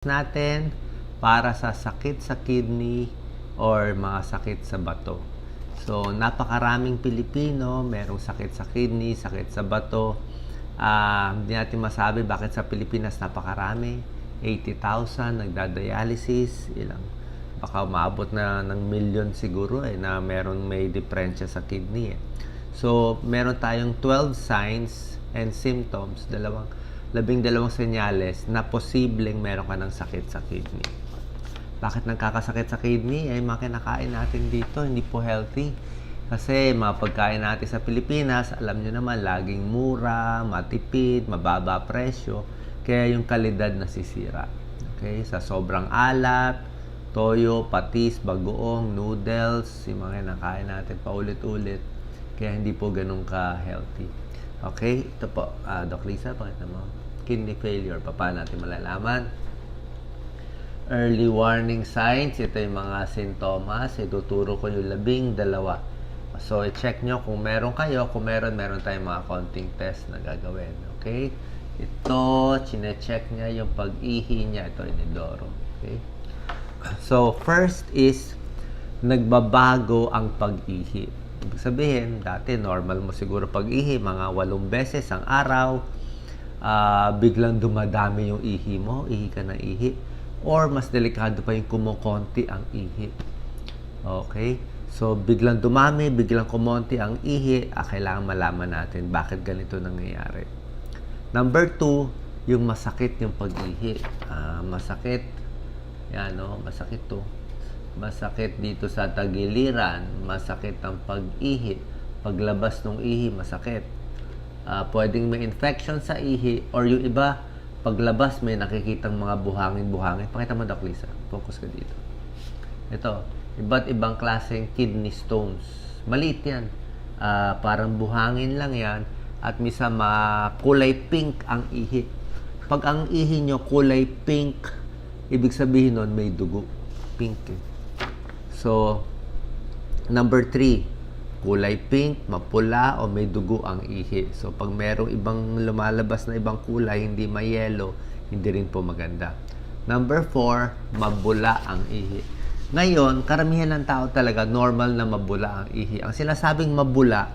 natin para sa sakit sa kidney or mga sakit sa bato. So, napakaraming Pilipino, merong sakit sa kidney, sakit sa bato. Ah, hindi natin masabi bakit sa Pilipinas napakarami. 80,000 nagda-dialysis, ilang baka umabot na ng million siguro eh na meron may diferensya sa kidney eh. So, meron tayong 12 signs and symptoms, dalawang labing dalawang senyales na posibleng meron ka ng sakit sa kidney. Bakit nagkakasakit sa kidney? Eh, mga kinakain natin dito, hindi po healthy. Kasi mga pagkain natin sa Pilipinas, alam nyo naman, laging mura, matipid, mababa presyo. Kaya yung kalidad nasisira. Okay? Sa sobrang alat, toyo, patis, bagoong, noodles, yung mga kinakain natin paulit-ulit. Kaya hindi po ganun ka-healthy. Okay? Ito po, ah, Doc Lisa, pakita mo. Kidney failure, pa- paano natin malalaman? Early warning signs, ito yung mga sintomas. Ituturo ko yung labing dalawa. So, i-check nyo kung meron kayo. Kung meron, meron tayong mga konting test na gagawin. Okay? Ito, chine-check niya yung pag-ihi niya. Ito, inidoro. Okay? So, first is, nagbabago ang pag-ihi. Sabihin, dati normal mo siguro pag-ihi, mga walong beses ang araw. Ah, biglang dumadami yung ihi mo, ihi ka na ihi. Or mas delikado pa yung kumukonti ang ihi. Okay? So, biglang dumami, biglang kumonti ang ihi, ah, kailangan malaman natin bakit ganito nangyayari. Number two, yung masakit yung pag-ihi. Ah, masakit, yan no, masakit to. Masakit dito sa tagiliran, masakit ang pag-ihi. Paglabas ng ihi, masakit. Ah, pwedeng may infection sa ihi or yung iba, paglabas may nakikitang mga buhangin-buhangin. Pakita mo, Doc Lisa. Focus ka dito. Ito, iba't ibang klaseng kidney stones. Maliit yan. Ah, parang buhangin lang yan at misa makulay pink ang ihi. Pag ang ihi nyo kulay pink, ibig sabihin nun may dugo. Pink eh. So, number three, kulay pink, mapula o may dugo ang ihi. So, pag merong ibang lumalabas na ibang kulay, hindi may yellow, hindi rin po maganda. Number four, mabula ang ihi. Ngayon, karamihan ng tao talaga normal na mabula ang ihi. Ang sinasabing mabula,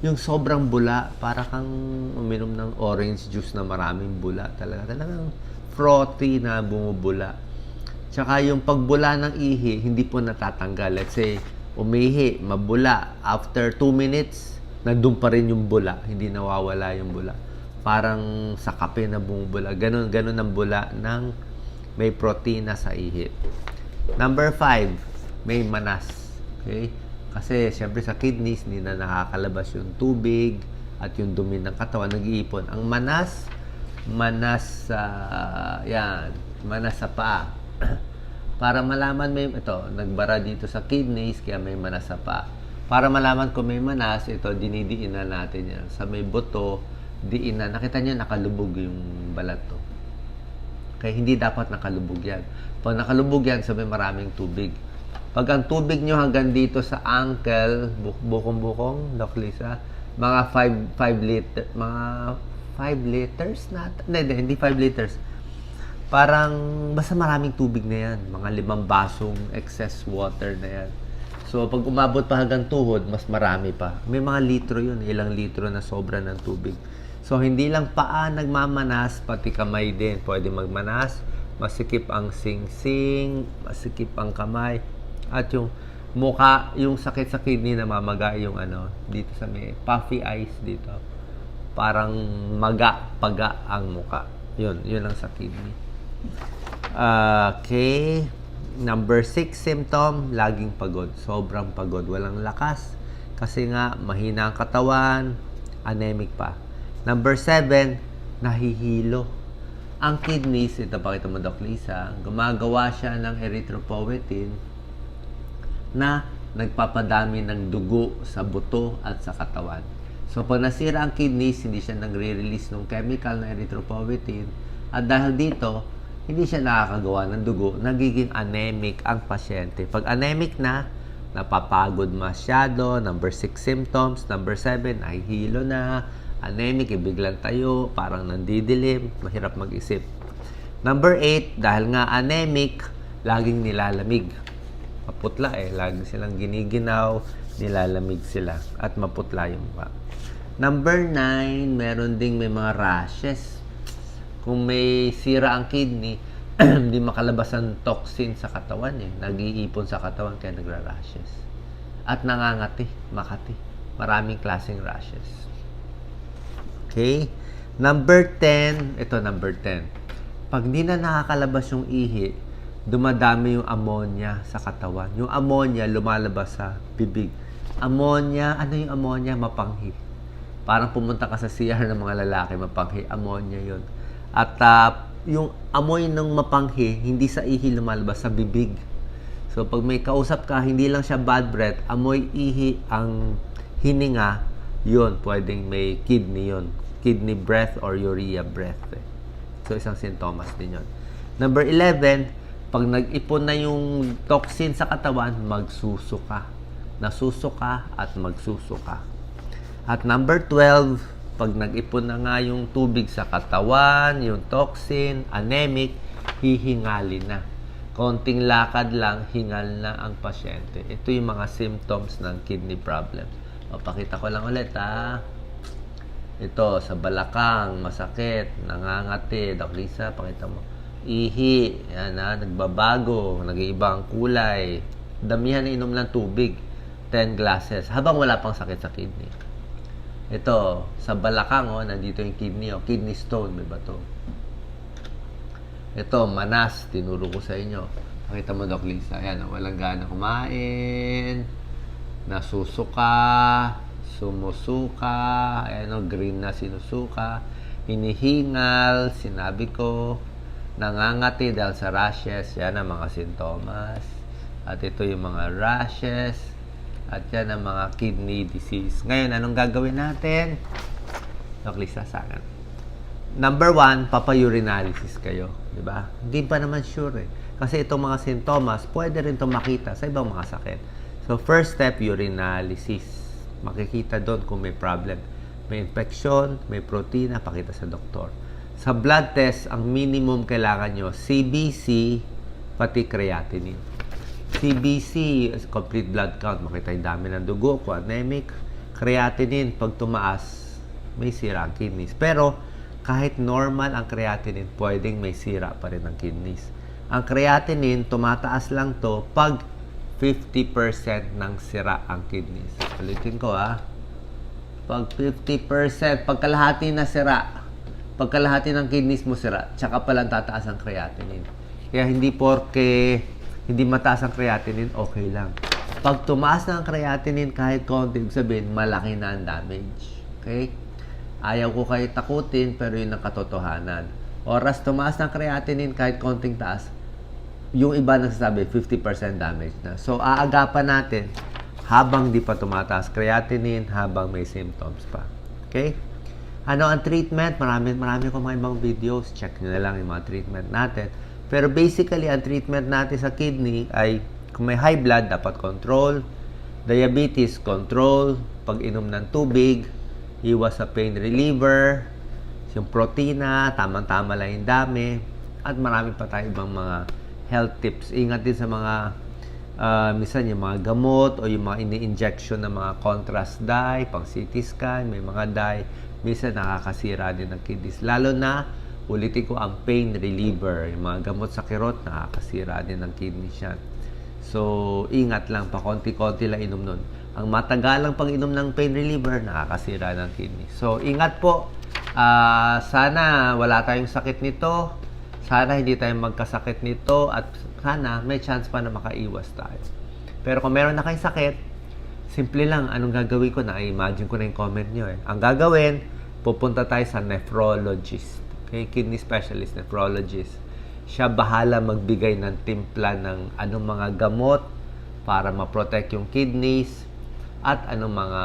yung sobrang bula, para kang uminom ng orange juice na maraming bula talaga. Talagang frothy na bumubula. Tsaka yung pagbula ng ihi, hindi po natatanggal. Let's say, umihi, mabula. After 2 minutes, nandun pa rin yung bula. Hindi nawawala yung bula. Parang sa kape na bumubula. Ganon, ganon ang bula ng may protina sa ihi. Number 5, may manas. Okay? Kasi syempre sa kidneys, hindi na nakakalabas yung tubig at yung dumi ng katawan nag-iipon. Ang manas, manas sa, yan, manas sa paa. Para malaman may, ito, nagbara dito sa kidneys, kaya may manas sa paa. Para malaman kung may manas, ito, dinidiinan natin yan. Sa may buto, diinan. Nakita niyo, nakalubog yung balat to. Kaya hindi dapat nakalubog yan. Pag nakalubog yan, sabi maraming tubig. Pag ang tubig nyo hanggang dito sa ankle, bu- bukong-bukong, Doc Lisa, mga 5 5 liter, mga 5 liters na, hindi, hindi 5 liters. Parang, basta maraming tubig na yan. Mga limang basong excess water na yan. So, pag umabot pa hanggang tuhod, mas marami pa. May mga litro yun, ilang litro na sobra ng tubig. So, hindi lang paa nagmamanas, pati kamay din. Pwede magmanas, masikip ang sing-sing, masikip ang kamay, at yung muka, yung sakit sa kidney na mamaga yung ano, dito sa may puffy eyes dito. Parang maga, paga ang muka. Yun, yun ang sa kidney. Okay. Number six symptom, laging pagod. Sobrang pagod. Walang lakas. Kasi nga, mahina ang katawan, anemic pa. Number seven, nahihilo. Ang kidneys, ito pakita mo Doc Lisa, gumagawa siya ng erythropoietin na nagpapadami ng dugo sa buto at sa katawan. So, pag nasira ang kidneys, hindi siya nagre-release ng chemical na erythropoietin. At dahil dito, hindi siya nakakagawa ng dugo, nagiging anemic ang pasyente. Pag anemic na, napapagod masyado, number 6 symptoms, number 7, nahihilo na, anemic, eh, biglang tayo, parang nandidilim, mahirap mag-isip. Number 8, dahil nga anemic, laging nilalamig. Maputla eh. Lagi silang giniginaw, nilalamig sila. At maputla yung mukha. Number 9, meron ding may mga rashes. Kung may sira ang kidney, hindi makalabas ang toxin sa katawan eh. Nag-iipon sa katawan kaya nagra-rashes. At nangangati, makati. Maraming klaseng rashes. Okay? Number 10, ito number 10. Pag di na nakakalabas yung ihi, dumadami yung ammonia sa katawan. Yung ammonia lumalabas sa bibig. Ammonia, ano yung ammonia? Mapanghi. Parang pumunta ka sa CR ng mga lalaki, mapanghi. Ammonia yon At ah, yung amoy ng mapanghi, hindi sa ihi lumalabas, sa bibig. So, pag may kausap ka, hindi lang siya bad breath, amoy ihi ang hininga, yun, pwedeng may kidney yun. Kidney breath or urea breath. eh. So, isang sintomas din yun. Number 11, pag nag-ipon na yung toxin sa katawan, magsusuka. Nasusuka at magsusuka. At number 12, pag nag-ipon na nga yung tubig sa katawan, yung toxin, anemic, hihingali na. Konting lakad lang, hingal na ang pasyente. Ito yung mga symptoms ng kidney problem. O, pakita ko lang ulit ha. Ito, sa balakang, masakit, nangangati. Doc Lisa, pakita mo. Ihi, yan ha, nagbabago, nag-iiba ang kulay. Damihan na inom ng tubig, 10 glasses, habang wala pang sakit sa kidney. Ito, sa balakang, oh, nandito yung kidney, oh, kidney stone, may bato. Ito, manas, tinuro ko sa inyo. Pakita mo, Doc Lisa. Ayan, oh, walang gana kumain, nasusuka, sumusuka, ayan, oh, green na sinusuka, hinihingal, sinabi ko, nangangati dahil sa rashes, yan ang mga sintomas. At ito yung mga rashes, at yan ang mga kidney disease. Ngayon, anong gagawin natin? Doc Lisa, sana. Number one, papaurinalysis kayo. Di ba? Hindi pa naman sure eh. Kasi itong mga sintomas, pwede rin itong makita sa ibang mga sakit. So, first step, urinalysis. Makikita doon kung may problem. May infection, may protina, pakita sa doktor. Sa blood test, ang minimum kailangan nyo, CBC, pati creatinine. CBC, complete blood count. Makita yung dami ng dugo, kung anemic. Creatinine, pag tumaas, may sira ang kidneys. Pero, kahit normal ang creatinine, pwedeng may sira pa rin ang kidneys. Ang creatinine, tumataas lang to pag 50% ng sira ang kidneys. Ulitin ko ah. Pag 50%, pag kalahati na sira, pag kalahati ng kidneys mo sira, tsaka palang tataas ang creatinine. Kaya hindi porke hindi mataas ang creatinine, okay lang. Pag tumaas na ang creatinine, kahit konti, sabihin, malaki na ang damage. Okay? Ayaw ko kayo takutin, pero yun ang katotohanan. Oras tumaas ng creatinine, kahit konting taas, yung iba nagsasabi, 50% damage na. So, aagapan natin habang di pa tumataas creatinine, habang may symptoms pa. Okay? Ano ang treatment? Marami, marami ko mga ibang videos. Check nyo na lang yung mga treatment natin. Pero basically, ang treatment natin sa kidney ay kung may high blood, dapat control. Diabetes, control. Pag inom ng tubig, iwas sa pain reliever. Yung protina, tamang-tama lang yung dami. At marami pa tayo ibang mga health tips. Ingat din sa mga uh, minsan yung mga gamot o yung mga ini-injection ng mga contrast dye, pang CT scan, may mga dye, minsan nakakasira din ng kidneys. Lalo na, ulitin ko, ang pain reliever, yung mga gamot sa kirot, nakakasira din ng kidneys yan. So, ingat lang, pa konti-konti lang inom nun. Ang matagalang pang inom ng pain reliever, nakakasira ng kidney. So, ingat po. Ah, sana wala tayong sakit nito. Sana hindi tayo magkasakit nito at sana may chance pa na makaiwas tayo. Pero kung meron na kayong sakit, simple lang anong gagawin ko na imagine ko na yung comment nyo eh. Ang gagawin, pupunta tayo sa nephrologist. Okay, kidney specialist, nephrologist. Siya bahala magbigay ng timpla ng anong mga gamot para ma-protect yung kidneys at anong mga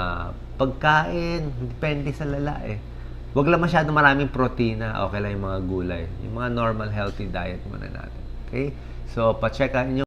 pagkain, depende sa lala eh. Huwag lang masyado maraming protina, okay lang yung mga gulay. Yung mga normal healthy diet muna natin. Okay? So, pa-check nyo